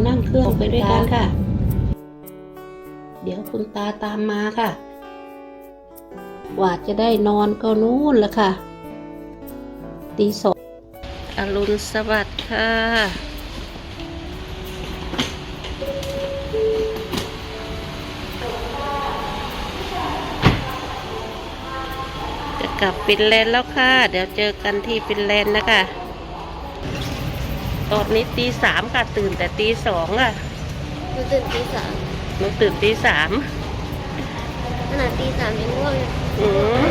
มานั่งเครื่องไปด้วยกันค่ะ เดี๋ยวคุณตาตามมาค่ะกว่าจะได้นอนก็นู่นละค่ะตีสองอรุณสวัสดิ์ค่ะ จะกลับฟินแลนด์แล้วค่ะ เดี๋ยวเจอกันที่ฟินแลนด์นะคะ ตอนนี้ตีสามค่ะตื่นแต่ตีสองอะหนูตื่นตีสามหนูตื่นตีสามขนาดตีสามยังง่วงเลยอืม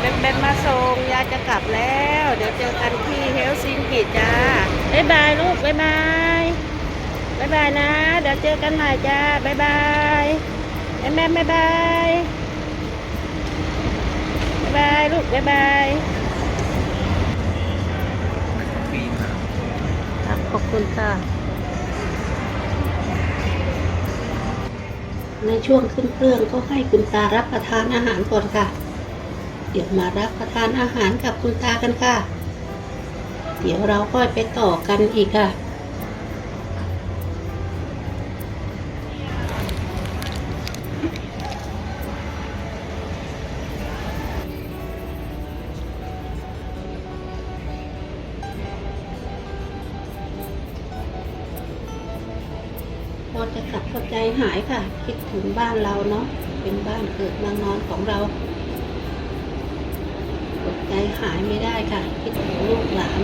เป็นเป็นมาส่งยายจะกลับแล้ว เดี๋ยวเจอกันที่เฮลซิงกิจ้าบ๊ายบายลูกบ๊ายบายบ๊ายบายนะ เดี๋ยวเจอกันใหม่จ้าบ๊ายบายแม่แม่บ๊ายบายบ๊ายบายลูกบ๊ายบายครับ ขอบคุณค่ะ ในช่วงขึ้นเครื่องก็ให้คุณตารับประทานอาหารก่อนค่ะ เดี๋ยวมารับประทานอาหารกับคุณตากันค่ะ เดี๋ยวเราค่อยไปต่อกันอีกค่ะ พอจะเข้าใจหายค่ะ คิดถึงบ้านเราเนาะเป็นบ้านเกิดเมืองนอนของเราอดใจหายไม่ได้ค่ะ คิดถึงลูกหลาน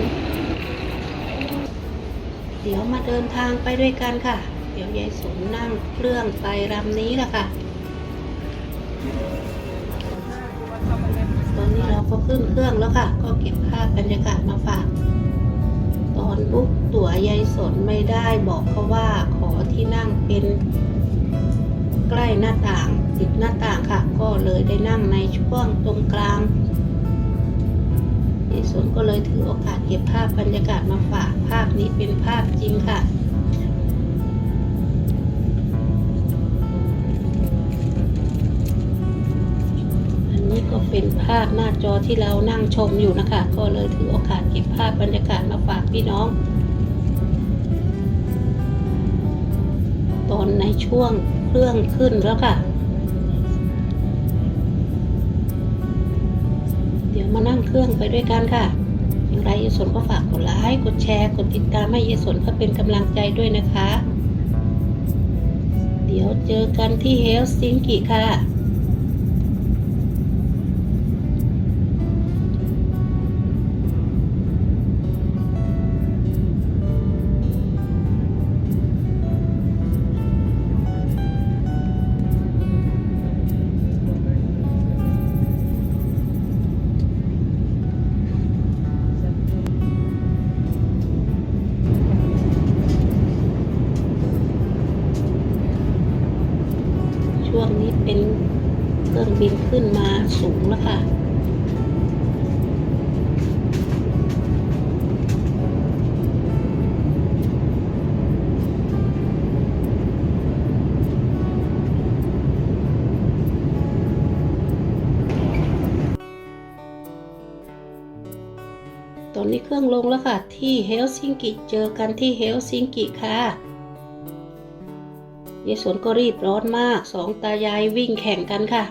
เดี๋ยวมาเดินทางไปด้วยกันค่ะ เดี๋ยวยายสมนั่งเครื่องไปลำนี้ละค่ะ ตอนนี้เราก็ขึ้นเครื่องแล้วค่ะ ก็เก็บภาพบรรยากาศมาฝาก ตอนบุ๊กตั๋วยายสนไม่ได้บอกเขาว่าขอที่นั่งเป็นใกล้หน้าต่างติดหน้าต่างค่ะ ก็เลยได้นั่งในช่วงตรงกลางยายสนก็เลยถือโอกาสเก็บภาพบรรยากาศมาฝากภาพนี้เป็นภาพจริงค่ะ เป็นภาพหน้าจอที่เรานั่งชมอยู่นะคะ ก็เลยถือโอกาสเก็บภาพบรรยากาศมาฝากพี่น้อง ตอนในช่วงเครื่องขึ้นแล้วค่ะ เดี๋ยวมานั่งเครื่องไปด้วยกันค่ะอย่างไรเยสนก็ฝากกดไลค์กดแชร์กดติดตามให้เยสนเพื่อเป็นกำลังใจด้วยนะคะ เดี๋ยวเจอกันที่เฮลซิงกิค่ะ บินขึ้นมาสูงแล้วค่ะตอนนี้เครื่องลงแล้วค่ะ ที่เฮลซิงกิเจอกันที่เฮลซิงกิค่ะยายสนก็รีบร้อนมากสองตายายวิ่งแข่งกันค่ะ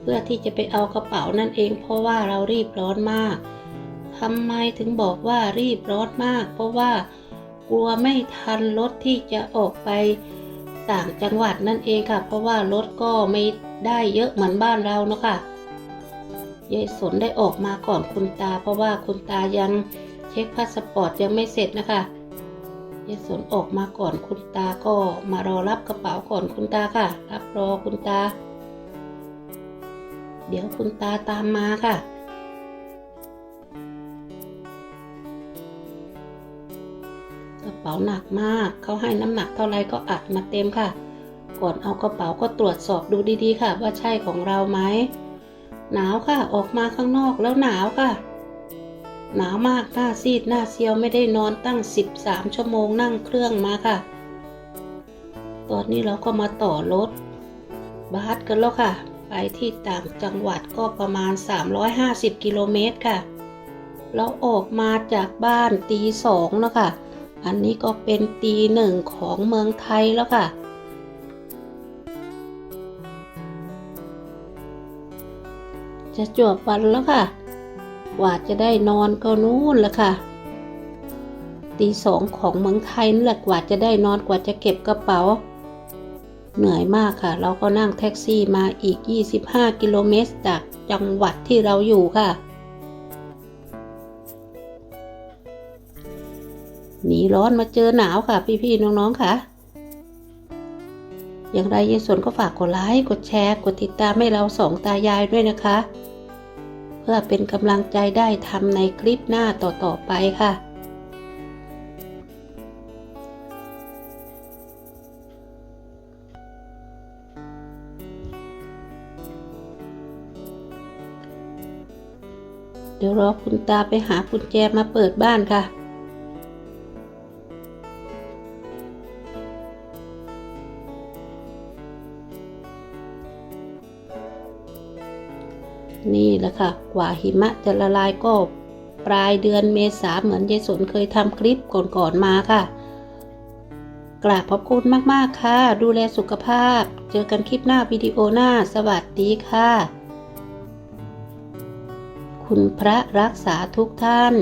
เพื่อที่จะไปเอากระเป๋านั่นเอง เพราะว่าเรารีบร้อนมากทำไมถึงบอกว่ารีบร้อนมาก เพราะว่ากลัวไม่ทันรถที่จะออกไปต่างจังหวัดนั่นเองค่ะ เพราะว่ารถก็ไม่ได้เยอะเหมือนบ้านเราเนาะค่ะยายสนได้ออกมาก่อนคุณตา เพราะว่าคุณตายังเช็คพาสปอร์ตยังไม่เสร็จนะคะยายสนออกมาก่อนคุณตาก็มารอรับกระเป๋าก่อนคุณตาค่ะ รับรอคุณตา เดี๋ยวคุณตาตามมาค่ะ กระเป๋าหนักมากเขาให้น้ำหนักเท่าไรก็อัดมาเต็มค่ะ ก่อนเอากระเป๋าก็ตรวจสอบดูดีๆค่ะ ว่าใช่ของเราไหมหนาวค่ะออกมาข้างนอกแล้วหนาวค่ะ หนาวมากหน้าซีดหน้าเซียวไม่ได้นอนตั้ง 13 ชั่วโมงนั่งเครื่องมาค่ะ ตอนนี้เราก็มาต่อรถบัสกันแล้วค่ะ ไปที่ต่างจังหวัดก็ประมาณ 350 กิโลเมตรค่ะเราออกมาจากบ้านตีสองแล้วค่ะ อันนี้ก็เป็นตีหนึ่งของเมืองไทยแล้วค่ะ จะจวบวันแล้วค่ะกว่าจะได้นอนก็นู่นแล้วค่ะตีสองของเมืองไทยนั่นแหละกว่าจะได้นอนกว่าจะเก็บกระเป๋า เหนื่อยมากค่ะ เราก็นั่งแท็กซี่มาอีก 25 กิโลเมตรจากจังหวัดที่เราอยู่ค่ะ หนีร้อนมาเจอหนาวค่ะ พี่ๆน้องๆค่ะ อย่างไรยายสนก็ฝากกดไลค์ กดแชร์ กดติดตามให้เราสองตายายด้วยนะคะ เพื่อเป็นกำลังใจได้ทำในคลิปหน้าต่อๆไปค่ะ เดี๋ยวรอคุณตาไปหากุญแจมาเปิดบ้านค่ะ นี่แหละค่ะ กว่าหิมะจะละลายก็ปลายเดือนเมษาเหมือนยายสนเคยทำคลิปก่อนๆมาค่ะ กราบขอบคุณมากๆค่ะ ดูแลสุขภาพ เจอกันคลิปหน้าวิดีโอหน้า สวัสดีค่ะ คุณพระรักษาทุกท่าน